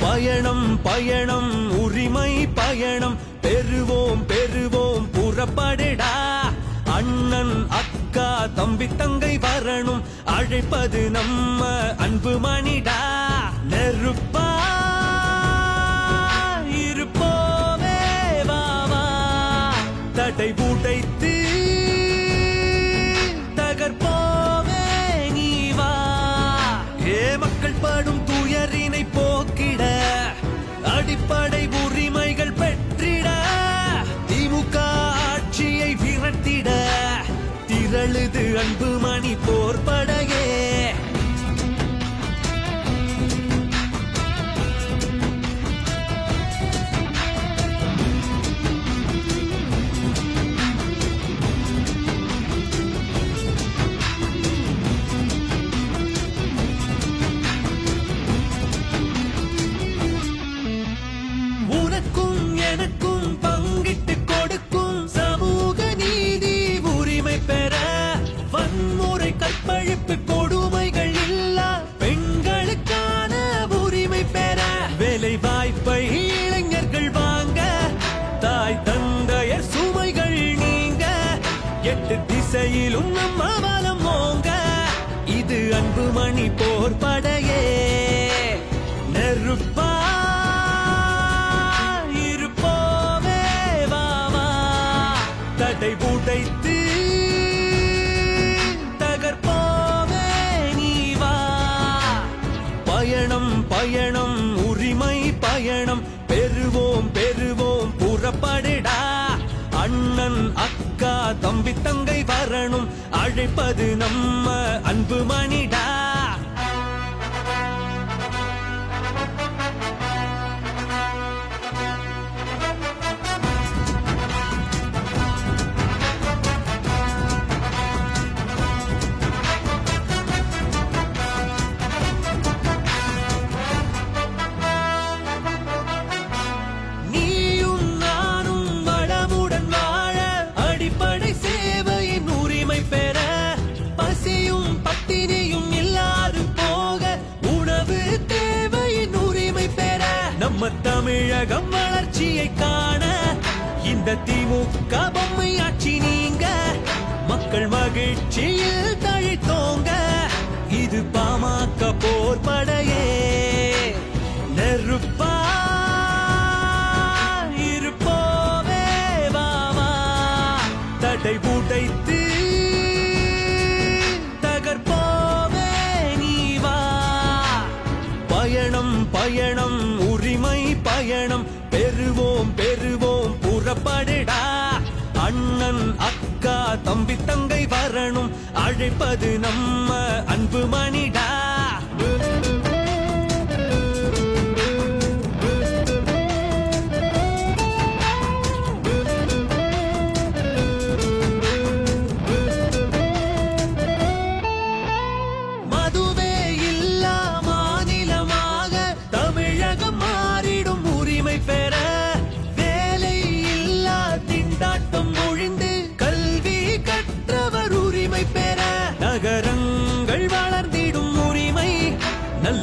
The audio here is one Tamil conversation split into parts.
பயணம் பயணம் உரிமை பயணம். பெறுவோம் பெறுவோம் புறப்படடா. அண்ணன் அக்கா தம்பி தங்கை வரணும். அழைப்பது நம்ம அன்பு மணிடா. நெருப்பா இருப்போமே வாவா தடை உடைத்து திரளுது அன்பு மணி போர்பட எட்டு திசையிலும் அவலம் ஓங்க இது அன்பு மணி போர் படையே. நெருப்பா இருப்போமே வா தடை உடைத்து தகர்ப்போமே நீ வா. பயணம் பயணம் உரிமை பயணம். பெறுவோம் பெறுவோம் புறப்படுடா. அண்ணன் அக்கா தம்பி தங்கை காரணம் அழைப்பது நம்ம அன்பு மணிடா. தமிழகம் வளர்ச்சியை காண. இந்த திமுக பொம்மை ஆட்சி நீங்க. மக்கள் மகிழ்ச்சியில் தழைத்தோங்க. இது பாமக போர் படையே. பெறுவோம் பெறுவோம் புறப்படுடா. அண்ணன் அக்கா தம்பி தங்கை வரணும். அழைப்பது நம்ம அன்பு மணிடா.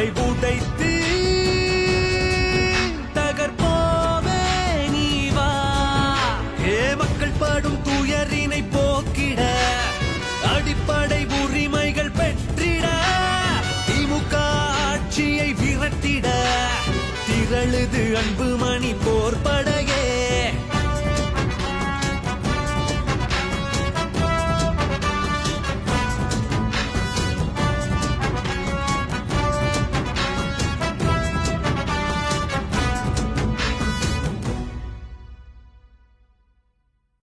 தடை உடைத்து